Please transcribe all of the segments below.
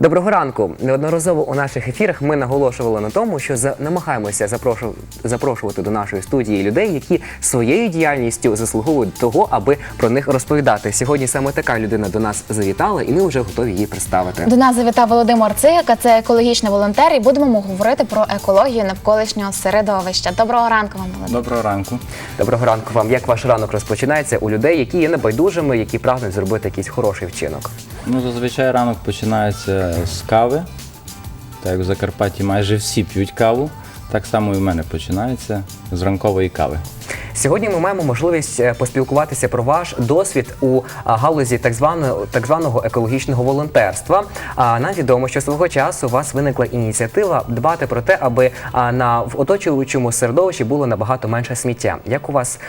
Доброго ранку. Неодноразово у наших ефірах ми наголошували на тому, що за намагаємося запрошу- запрошувати до нашої студії людей, які своєю діяльністю заслуговують того, аби про них розповідати. Сьогодні саме така людина до нас завітала, і ми вже готові її представити. До нас завітав Володимир Цигика, це екологічний волонтер, і будемо говорити про екологію навколишнього середовища. Доброго ранку вам, Володимир. Доброго ранку. Доброго ранку вам. Як ваш ранок розпочинається у людей, які є небайдужими, які прагнуть зробити якийсь хороший вчинок? Ну, зазвичай ранок починається з кави. Так як в Закарпатті майже всі п'ють каву. Так само і в мене починається з ранкової кави. Сьогодні ми маємо можливість е, поспілкуватися про ваш досвід у галузі так званого так званого екологічного волонтерства. А нам відомо, що свого часу у вас виникла ініціатива дбати про те, аби на в оточуючому середовищі було набагато менше сміття. Як у вас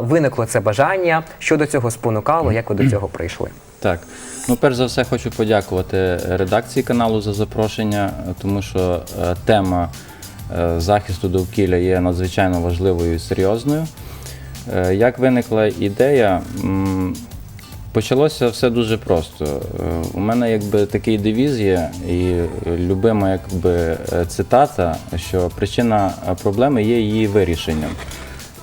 виникло це бажання? Що до цього спонукало? Як ви до цього прийшли? Так, ну перш за все хочу подякувати редакції каналу за запрошення, тому що е, тема е, захисту довкілля є надзвичайно важливою і серйозною. Е, як виникла ідея? Почалося все дуже просто. Е, У мене якби такий девіз є, і любима якби е, цитата, що причина проблеми є її вирішенням.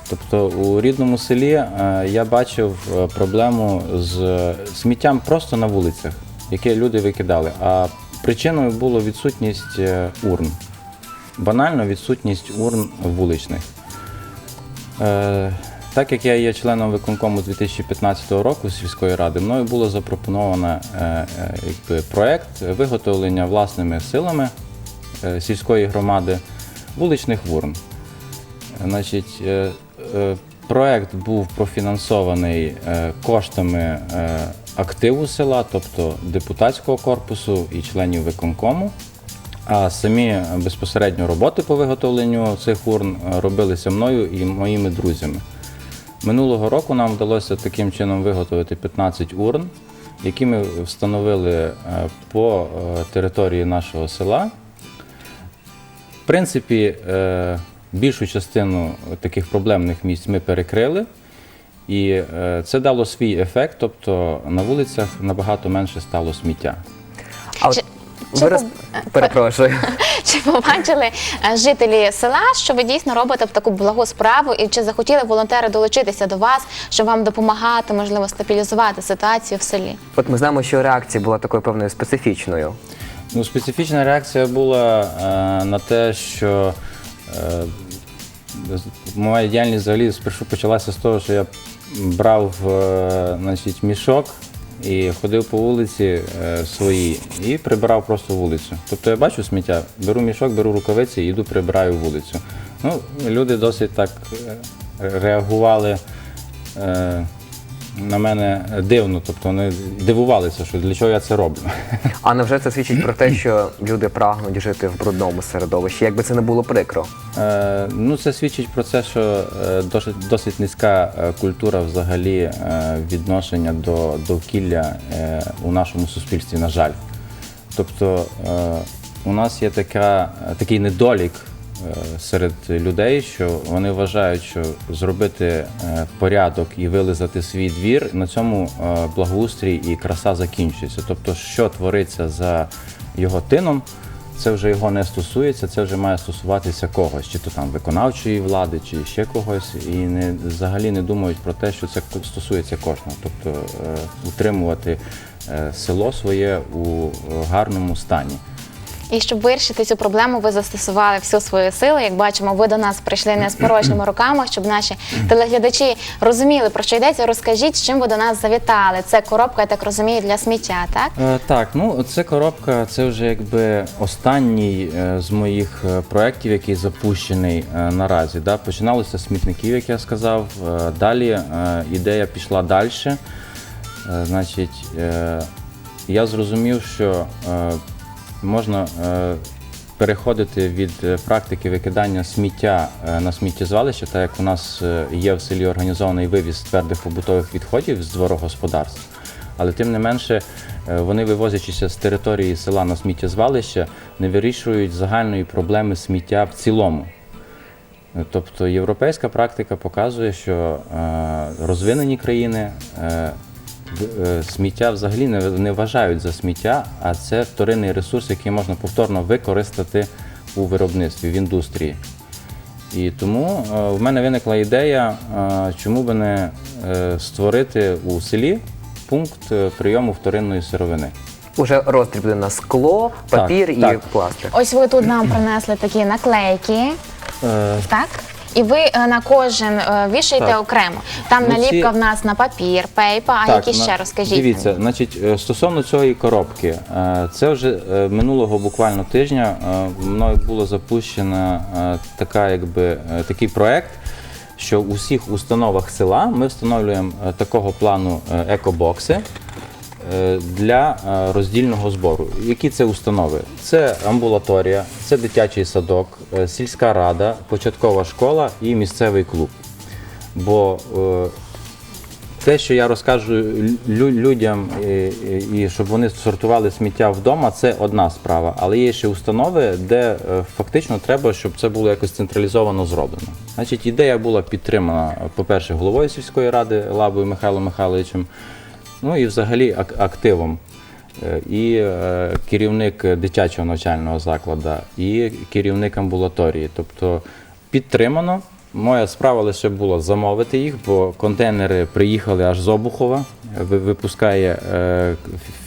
Тобто у рідному селі я бачив проблему з сміттям просто на вулицях, яке люди викидали. А причиною було відсутність урн. Банально відсутність урн вуличних. Так як я є членом виконкому 2015 року сільської ради, мною було запропоновано е, е, якби, проект виготовлення власними силами е, сільської громади вуличних урн. Значить, проект був профінансований коштами активу села, тобто депутатського корпусу і членів виконкому. А самі безпосередньо роботи по виготовленню цих урн робилися мною і моїми друзями. Минулого року нам вдалося таким чином виготовити 15 урн, які ми встановили е, по е, території нашого села. В принципі, е, більшу частину таких проблемних місць ми перекрили, і це дало свій ефект, тобто на вулицях набагато менше стало сміття. А от Чи- ви роз... поб- перепрошую. Чи побачили е, жителі села, що ви дійсно робите таку благу справу, і чи захотіли волонтери долучитися до вас, щоб вам допомагати, можливо, стабілізувати ситуацію в селі? От ми знаємо, що реакція була такою певною специфічною. Ну, специфічна реакція була е, на те, що е, з- моя діяльність взагалі спершу почалася з того, що я брав е, значить, мішок і ходив по вулиці е, своїй і прибирав просто вулицю. Тобто я бачу сміття, беру мішок, беру рукавиці йду прибираю вулицю. Ну, люди досить так е, реагували. Е, на мене дивно, тобто вони дивувалися, що для чого я це роблю. А невже це свідчить про те, що люди прагнуть жити в брудному середовищі? Якби це не було прикро? Е, ну, це свідчить про те, що е, досить, досить низька е, культура взагалі е, відношення до довкілля у нашому суспільстві, на жаль. Тобто е, у нас є така, такий недолік серед людей, що вони вважають, що зробити е, порядок і вилизати свій двір, на цьому е, благоустрій і краса закінчується. Тобто, що твориться за його тином, це вже його не стосується, це вже має стосуватися когось, чи то там виконавчої влади, чи ще когось, і не взагалі не думають про те, що це стосується кожного. Тобто е, утримувати е, село своє у е, гарному стані. І щоб вирішити цю проблему, ви застосували всю свою силу. Як бачимо, ви до нас прийшли не з порожніми руками, щоб наші телеглядачі розуміли, про що йдеться. Розкажіть, з чим ви до нас завітали. Це коробка, я так розумію, для сміття, так? Е, Так, ну це коробка, це вже якби останній е, з моїх е, проєктів, який запущений е, наразі. Да? Починалося з смітників, як я сказав. Далі ідея пішла далі. Значить, я зрозумів, що можна е, переходити від е, практики викидання сміття е, на сміттєзвалище, так як у нас є в селі організований вивіз твердих побутових відходів з дворогосподарств. Але тим не менше, вони, вивозячися з території села на сміттєзвалище, не вирішують загальної проблеми сміття в цілому. Тобто європейська практика показує, що розвинені країни сміття взагалі не, не вважають за сміття, а це вторинний ресурс, який можна повторно використати у виробництві, в індустрії. І тому е, в мене виникла ідея, е, чому би не е, створити у селі пункт е, прийому вторинної сировини. Уже роздрібне на скло, папір і так. пластик. Ось ви тут нам принесли такі наклейки, Е, так? І ви е, на кожен е, вішаєте Так. окремо. Там Ну, ці- наліпка в нас на папір, пейпа, а які на- ще розкажіть? Дивіться, значить, е, стосовно цієї коробки, е, це вже е, минулого буквально тижня е, мною було запущено е, така, якби, е, такий проект, що у всіх установах села ми встановлюємо е, такого плану е, екобокси. Е, Для е, роздільного збору. Які це установи? Це амбулаторія, це дитячий садок, е, сільська рада, початкова школа і місцевий клуб. Бо те, що я розкажу людям, і, щоб вони сортували сміття вдома, це одна справа. Але є ще установи, де фактично треба, щоб це було якось централізовано зроблено. Значить, ідея була підтримана, по-перше, головою сільської ради Лабою Михайлом Михайловичем, ну і взагалі активом. Е, І е, керівник дитячого навчального закладу, і керівник амбулаторії. Тобто підтримано. Моя справа лише була замовити їх, бо контейнери приїхали аж з Обухова. Ви- Випускає е,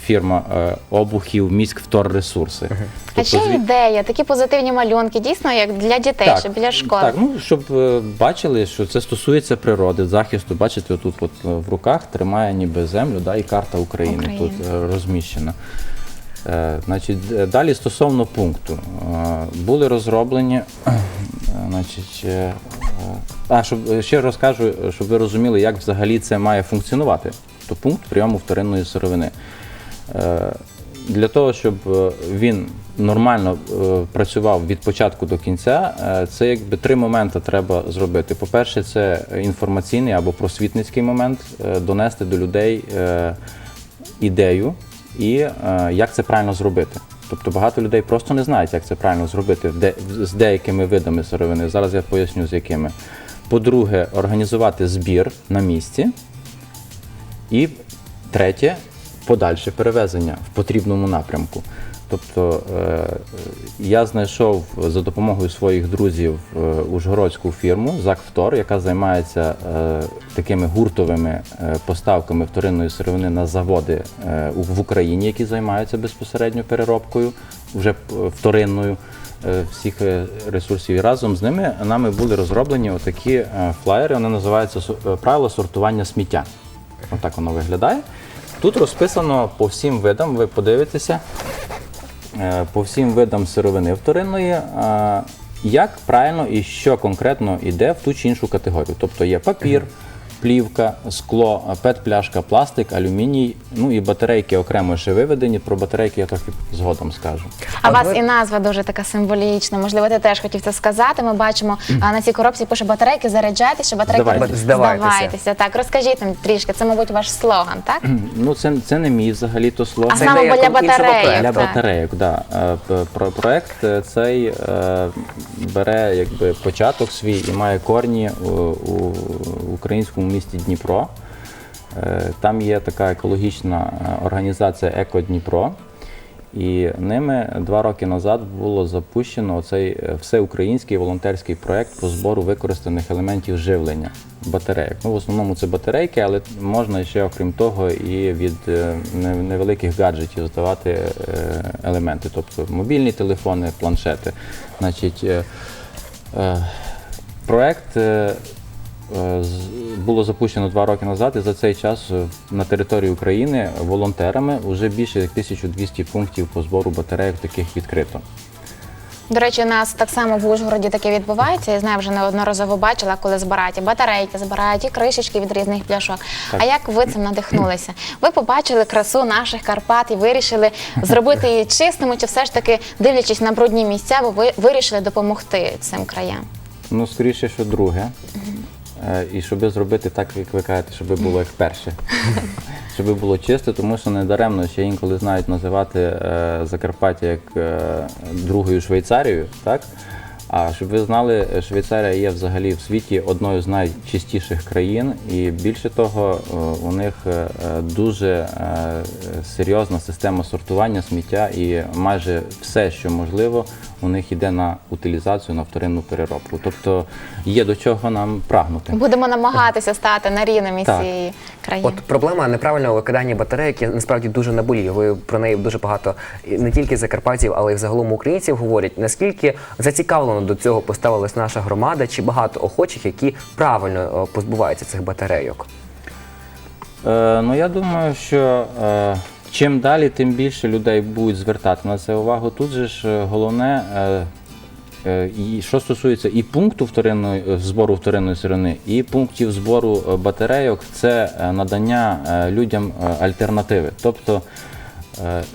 фірма е, Обухів міськвторресурси. А ще зві- ідея, такі позитивні малюнки, дійсно, як для дітей, щоб біля школи. Так, ну щоб е, бачили, що це стосується природи, захисту. Бачите, тут от е, в руках тримає ніби землю, да, і карта України, України. тут е, розміщена. Е, значить, далі стосовно пункту. Е, були розроблені. е, Значить, е, е, а, щоб е, ще розкажу, е, щоб ви розуміли, як взагалі це має функціонувати. То пункт прийому вторинної сировини. Е, Для того, щоб е, він нормально е, працював від початку до кінця, це якби три моменти треба зробити. По-перше, це інформаційний або просвітницький момент, донести до людей ідею і як це правильно зробити. Тобто багато людей просто не знають, як це правильно зробити з деякими видами сировини. Зараз я поясню, з якими. По-друге, організувати збір на місці. І третє подальше перевезення в потрібному напрямку. Тобто е, я знайшов за допомогою своїх друзів е, ужгородську фірму «Заквтор», яка займається е, такими гуртовими поставками вторинної сировини на заводи в Україні, які займаються безпосередньо переробкою, вже вторинною всіх ресурсів. І разом з ними нами були розроблені отакі флаєри. Вони називаються «Су- е, правила сортування сміття. Отак воно виглядає. Тут розписано по всім видам, ви подивитеся, е, по всім видам сировини вторинної, е, як правильно і що конкретно йде в ту чи іншу категорію. Тобто є папір, плівка, скло, пет-пляшка, пластик, алюміній, ну і батарейки окремо ще виведені. Про батарейки я трохи згодом скажу. А у вас ви- і назва дуже така символічна. Можливо, ти теж хотів це сказати. Ми бачимо а, на цій коробці пише батарейки, заряджайтеся, батарейки Здавайтеся. Здавайтеся. здавайтеся. Так, розкажіть нам трішки. Це, мабуть, ваш слоган, так? Ну, це, це не мій взагалі то слово. А Це саме для батарейок. Для так. батарейок, да. Е, Про проект е, цей е, бере якби початок свій і має корні у, у українському місті Дніпро. Е, Там є така екологічна е, організація Еко Дніпро. І ними два роки назад було запущено цей е, всеукраїнський волонтерський проект по збору використаних елементів живлення батарейок. Ну, в основному це батарейки, але можна ще, окрім того, і від невеликих гаджетів здавати елементи, тобто мобільні телефони, планшети. Значить, проект. Е, було запущено два роки назад, і за цей час е, на території України волонтерами вже більше як 1200 пунктів по збору батарейок таких відкрито. До речі, у нас так само в Ужгороді таке відбувається. Я знаю, вже неодноразово бачила, коли збирають і батарейки, збирають і кришечки від різних пляшок. Так. А як ви цим надихнулися? Ви побачили красу наших Карпат і вирішили зробити її чистими, чи все ж таки, дивлячись на брудні місця, ви вирішили допомогти цим краям? Ну, скоріше, що друге. Е, І щоб зробити так, як ви кажете, щоб було як перше. щоб було чисто, тому що недаремно ще інколи знають називати е, Закарпаття як е, другою Швейцарією, так? А щоб ви знали, Швейцарія є взагалі в світі одною з найчистіших країн, і більше того, е, у них е, дуже е, серйозна система сортування сміття, і майже все, що можливо, у них йде на утилізацію, на вторинну переробку. Тобто є до чого нам прагнути. Будемо намагатися стати на рівнем із цієї країни. От проблема неправильного викидання батарейок насправді дуже наболіє. Ви про неї дуже багато не тільки закарпатців, але й взагалом українців говорять. Наскільки зацікавлено до цього поставилась наша громада, чи багато охочих, які правильно е, позбуваються цих батарейок? Е, ну я думаю, що е, чим далі, тим більше людей будуть звертати на це увагу. Тут же ж е, головне, е, е, і що стосується і пункту вторинної збору вторинної сировини, і пунктів збору батарейок, це надання людям альтернативи. Тобто,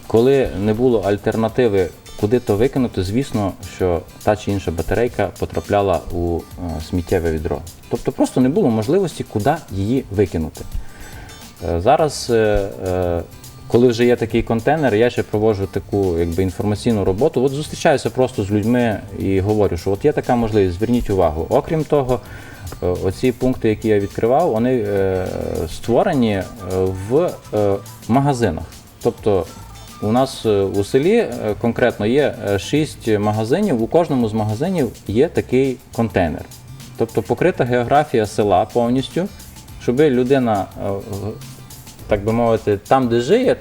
коли не було альтернативи, куди то викинути, звісно, що та чи інша батарейка потрапляла у е, сміттєве відро. Тобто просто не було можливості, куди її викинути. Е, Зараз, е, коли вже є такий контейнер, я ще проводжу таку якби, інформаційну роботу. От зустрічаюся просто з людьми і говорю, що от є така можливість, зверніть увагу. Окрім того, оці пункти, які я відкривав, вони створені в магазинах. Тобто у нас е, у селі е, конкретно є шість магазинів, у кожному з магазинів є такий контейнер. Тобто покрита географія села повністю, щоб людина, е, так би мовити, там, де жиє,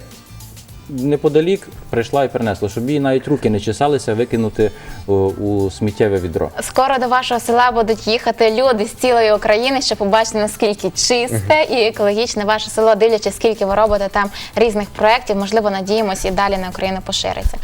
неподалік прийшла і принесла, щоб їй навіть руки не чесалися викинути о, у сміттєве відро. Скоро до вашого села будуть їхати люди з цілої України, щоб побачити наскільки чисте і екологічне ваше село, дивлячись, скільки ви робите там різних проєктів. Можливо, надіємося і далі на Україну пошириться.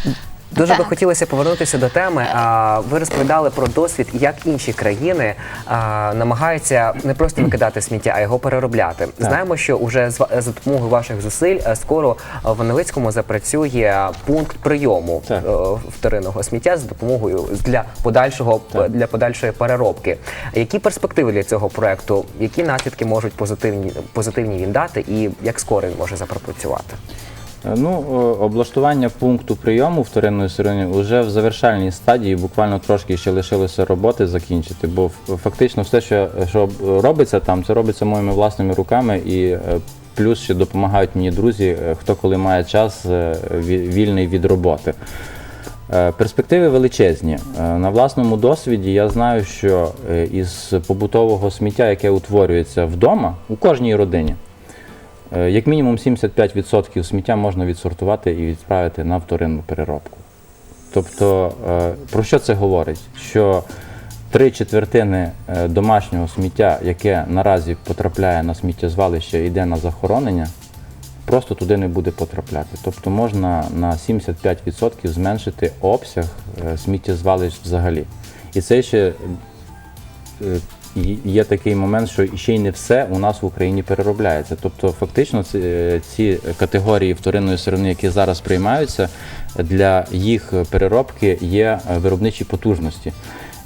Дуже би хотілося повернутися до теми. А, ви розповідали про досвід, як інші країни а, намагаються не просто викидати сміття, а його переробляти. Знаємо, що уже з за допомогою ваших зусиль е, скоро е, в Новицькому запрацює пункт прийому Так. е, вторинного сміття з допомогою для подальшого Так. для подальшої переробки. Які перспективи для цього проекту? Які наслідки можуть позитивні позитивні він дати, і як скоро він може запрацювати? Е, Ну, облаштування пункту прийому вторинної сировини вже в завершальній стадії, буквально трошки ще лишилося роботи закінчити, бо фактично все, що, що робиться там, це робиться моїми власними руками і е, плюс ще допомагають мені друзі, е, хто коли має час е, вільний від роботи. Е, Перспективи величезні. Е, На власному досвіді я знаю, що е, із побутового сміття, яке утворюється вдома, у кожній родині, Е, Як мінімум 75% сміття можна відсортувати і відправити на вторинну переробку. Тобто, е, про що це говорить? Що три четвертини е, домашнього сміття, яке наразі потрапляє на сміттєзвалище йде на захоронення, просто туди не буде потрапляти. Тобто можна на 75% зменшити обсяг е, сміттєзвалищ взагалі. І це ще е, є такий момент, що ще й не все у нас в Україні переробляється. Тобто, фактично, ці, е, категорії вторинної сировини, які зараз приймаються, для їх переробки є е, виробничі потужності.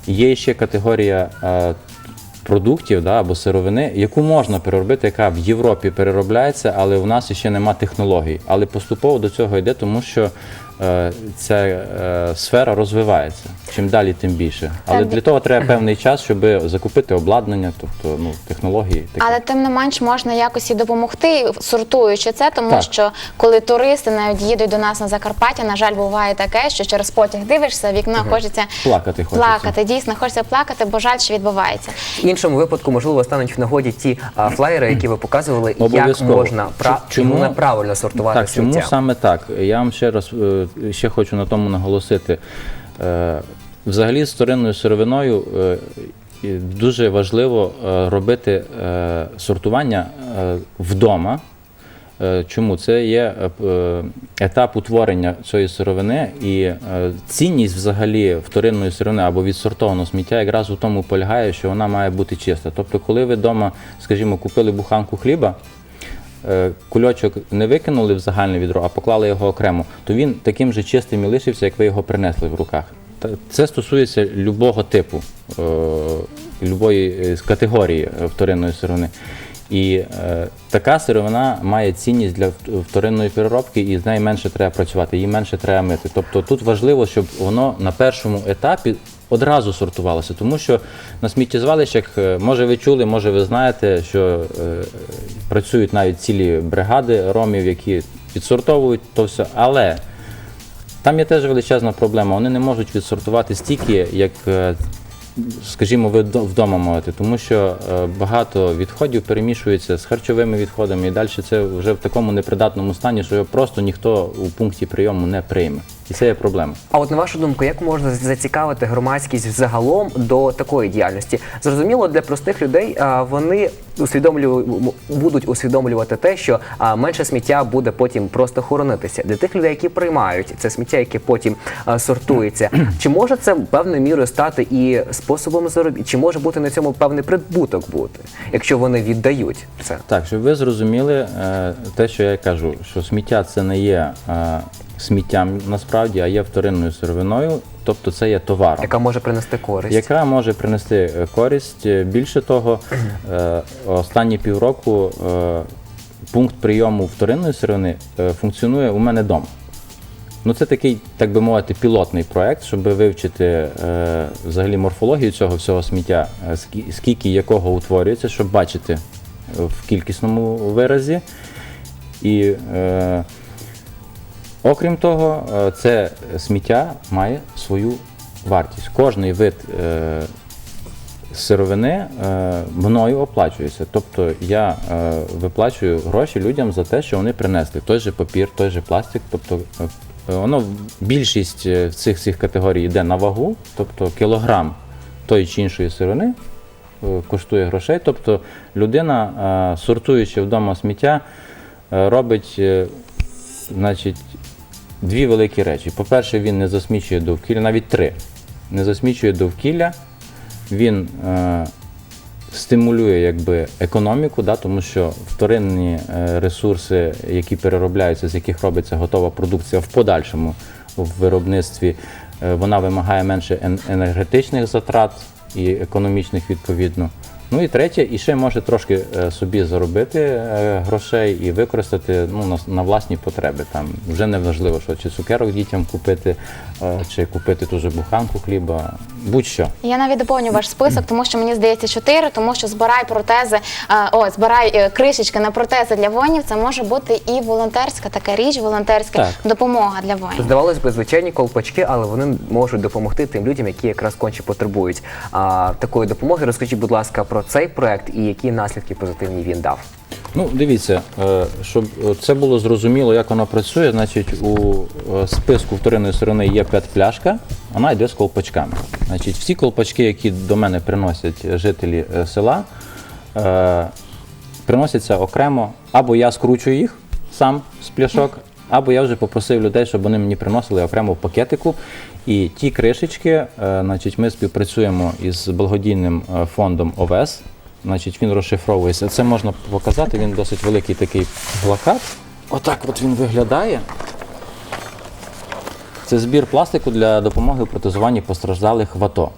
Є ще категорія е, продуктів да, або сировини, яку можна переробити, яка в Європі переробляється, але в нас ще нема технологій. Але поступово до цього йде, тому що ця е, сфера розвивається. Чим далі, тим більше. Але для того треба певний час, щоб закупити обладнання, тобто ну, технології. таке. Але тим не менш можна якось і допомогти, сортуючи це, тому Так. що коли туристи навіть їдуть до нас на Закарпаття, на жаль, буває таке, що через потяг дивишся, вікно хочеться Плакати хочеться. плакати. Дійсно, хочеться плакати, бо жаль, що відбувається. В іншому випадку, можливо, стануть в нагоді ті а, флаєри, які ви показували, як можна Чому- правильно сортувати Так, сміття. чому саме так? Я вам ще раз е, ще хочу на тому наголосити. Е, Взагалі з вторинною сировиною е, дуже важливо е, робити сортування вдома. Чому це є етап утворення цієї сировини і цінність взагалі вторинної сировини або відсортованого сміття якраз у тому полягає, що вона має бути чиста. Тобто, коли ви вдома, скажімо, купили буханку хліба, кульочок не викинули в загальне відро, а поклали його окремо, то він таким же чистим і лишився, як ви його принесли в руках. Це стосується любого типу, е, любої е, категорії е, вторинної сировини. І е, така сировина має цінність для вторинної переробки, і з нею менше треба працювати, її менше треба мити. Тобто тут важливо, щоб воно на першому етапі одразу сортувалося. Тому що на сміттєзвалищах, е, може ви чули, може ви знаєте, що е, працюють навіть цілі бригади ромів, які відсортовують то все. Але там є теж величезна проблема. Вони не можуть відсортувати стільки, як, е, скажімо, ви вдо- вдома можете, тому що багато відходів перемішується з харчовими відходами, і далі це вже в такому непридатному стані, що його просто ніхто у пункті прийому не прийме. І це є проблема. А от на вашу думку, як можна зацікавити громадськість загалом до такої діяльності? Зрозуміло, для простих людей а, вони усвідомлю будуть усвідомлювати те, що а, менше сміття буде потім просто хоронитися. Для тих людей, які приймають це сміття, яке потім а, сортується, чи може це певною мірою стати і способом заробітку? Чи може бути на цьому певний прибуток бути, якщо вони віддають це? Так, щоб ви зрозуміли е, те, що я кажу, що сміття це не є е, сміттям насправді, а є вторинною сировиною, тобто це є товаром. Яка може принести користь? яка може принести е, користь. Е, Більше того, е, останні півроку пункт прийому вторинної сировини функціонує у мене вдома. Ну, це такий, так би мовити, пілотний проект, щоб вивчити е, взагалі морфологію цього всього сміття, скільки якого утворюється, щоб бачити в кількісному виразі. І е, Окрім того, е, це сміття має свою вартість. Кожний вид е, сировини е, мною оплачується. Тобто я виплачую гроші людям за те, що вони принесли той же папір, той же пластик. Тобто воно більшість цих цих категорій йде на вагу, тобто кілограм тої чи іншої сировини коштує грошей. Тобто людина, сортуючи вдома сміття, робить значить, дві великі речі. По-перше, він не засмічує довкілля, навіть три. Не засмічує довкілля, він е, стимулює якби, економіку, да, тому що вторинні е, ресурси, які переробляються, з яких робиться готова продукція в подальшому в виробництві, е, вона вимагає менше енергетичних затрат і економічних відповідно. Ну і третє, і ще може трошки е, собі заробити е, грошей і використати ну, на, на власні потреби. Там вже не важливо, що чи цукерок дітям купити, е, чи купити ту же буханку хліба, будь-що. Я навіть доповню ваш список, тому що мені здається чотири, тому що збирай протези, о, збирай кришечки на протези для воїнів. Це може бути і волонтерська така річ, волонтерська Так. допомога для воїнів. Здавалось би, звичайні колпачки, але вони можуть допомогти тим людям, які якраз конче потребують а, такої допомоги. Розкажіть, будь ласка, про цей проект і які наслідки позитивні він дав. Ну, дивіться, е, щоб е, це було зрозуміло, як воно працює, значить, у е, списку вторинної сторони є п'ятпляшка, вона йде з колпачками. Значить, всі колпачки, які до мене приносять жителі села, приносяться окремо, або я скручую їх сам з пляшок, або я вже попросив людей, щоб вони мені приносили окремо в пакетику. І ті кришечки, е, значить, ми співпрацюємо із благодійним е, фондом ОВЕС. Значить, він розшифровується. Це можна показати, він досить великий такий плакат. Отак от він виглядає. Це збір пластику для допомоги у протезуванні постраждалих в АТО.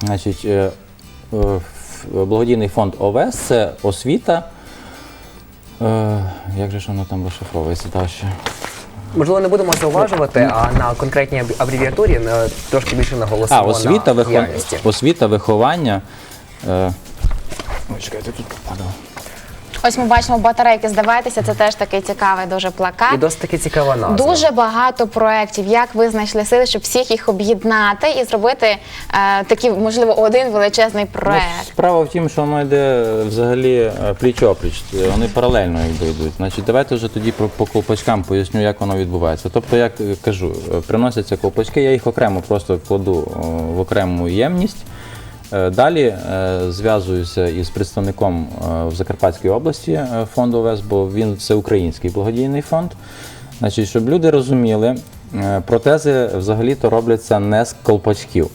Значить, е, благодійний фонд ОВС це освіта. Як же ж воно там розшифровується далі? Можливо, не будемо зауважувати, а на конкретній абревіатурі е, трошки більше наголосимо А, освіта, на вихов... діяльності. освіта виховання. Е... Ой, чекайте, тут попадало. Ось ми бачимо батарейки. Здавайтеся, це теж такий цікавий дуже плакат. І досить таки цікава назва. Дуже багато проєктів. Як ви знайшли сили, щоб всіх їх об'єднати і зробити е, такий, можливо, один величезний Ну, проєкт? справа в тім, що воно йде взагалі е, пліч-опліч, вони паралельно якби йдуть. Значить, давайте вже тоді про- по колпачкам поясню, як воно відбувається. Тобто, як е, кажу, е, приносяться колпачки, я їх окремо просто кладу в окрему ємність. Е, Далі е, зв'язуюся із представником е, в Закарпатській області фонду ОВЕС, бо він це український благодійний фонд. Значить, щоб люди розуміли, протези взагалі-то робляться не з колпачків.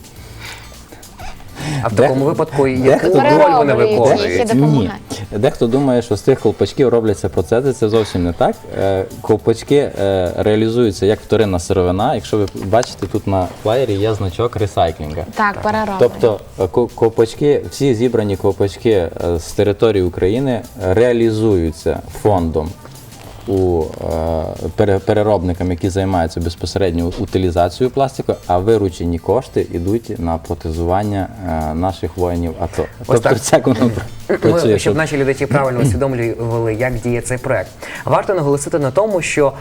А в такому випадку яку Дехто- роль вони Перероблюють виконують? допомагають. Ні. Дехто думає, що з тих колпачків робляться процеси, це зовсім не так. Е, Колпачки е, реалізуються як вторинна сировина. Якщо ви бачите, тут на флаєрі є значок ресайклінга. Так, перероблення. Тобто е, ко- ковпачки, всі зібрані ковпачки е, з території України реалізуються фондом у е, переробникам, які займаються безпосередньо утилізацією пластику, а виручені кошти йдуть на протезування е, наших воїнів. АТО. тобто так. ця. Ми, щоб наші глядачі правильно усвідомлювали, як діє цей проект. Варто наголосити на тому, що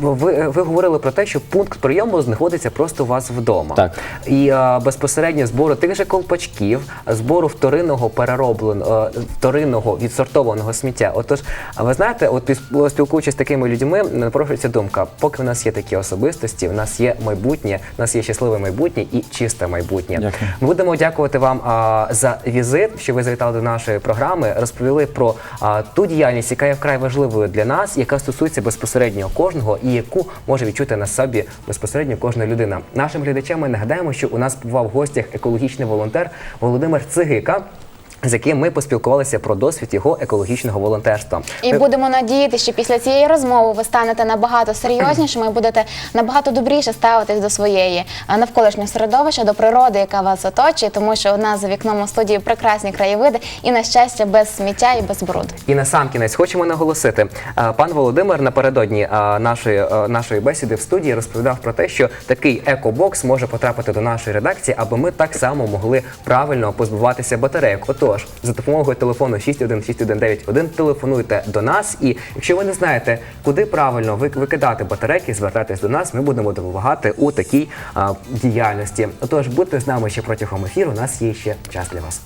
ви, ви говорили про те, що пункт прийому знаходиться просто у вас вдома. Так. І а, безпосередньо збору тих же колпачків, збору вторинного переробленого, е, вторинного відсортованого сміття. Отож, ви знаєте, от спілкуючись з такими людьми, напрошується думка, поки в нас є такі особистості, в нас є майбутнє, в нас є щасливе майбутнє і чисте майбутнє. Дякую. Ми будемо дякувати вам а, за візит, що ви завітали до нашої програми, розповіли про а, ту діяльність, яка є вкрай важливою для нас, яка стосується безпосередньо кожного і яку може відчути на собі безпосередньо кожна людина. Нашим глядачам ми нагадаємо, що у нас побував в гостях екологічний волонтер Володимир Цигика. З яким ми поспілкувалися про досвід його екологічного волонтерства. І Ми- будемо надіятися, що після цієї розмови ви станете набагато серйознішими і будете набагато добріше ставитись до своєї е, навколишнього середовища, до природи, яка вас оточує, тому що у нас за вікном у студії прекрасні краєвиди і на щастя без сміття і без бруду. І на сам кінець хочемо наголосити. е, Пан Володимир напередодні е, нашої, е, нашої бесіди в студії розповідав про те, що такий екобокс може потрапити до нашої редакції, аби ми так само могли правильно позбуватися батарейок. Отож, за допомогою телефону 616191 телефонуйте до нас. І якщо ви не знаєте, куди правильно викидати батарейки, звертайтесь до нас. Ми будемо допомагати у такій а, діяльності. Отож, будьте з нами ще протягом ефіру. У нас є ще час для вас.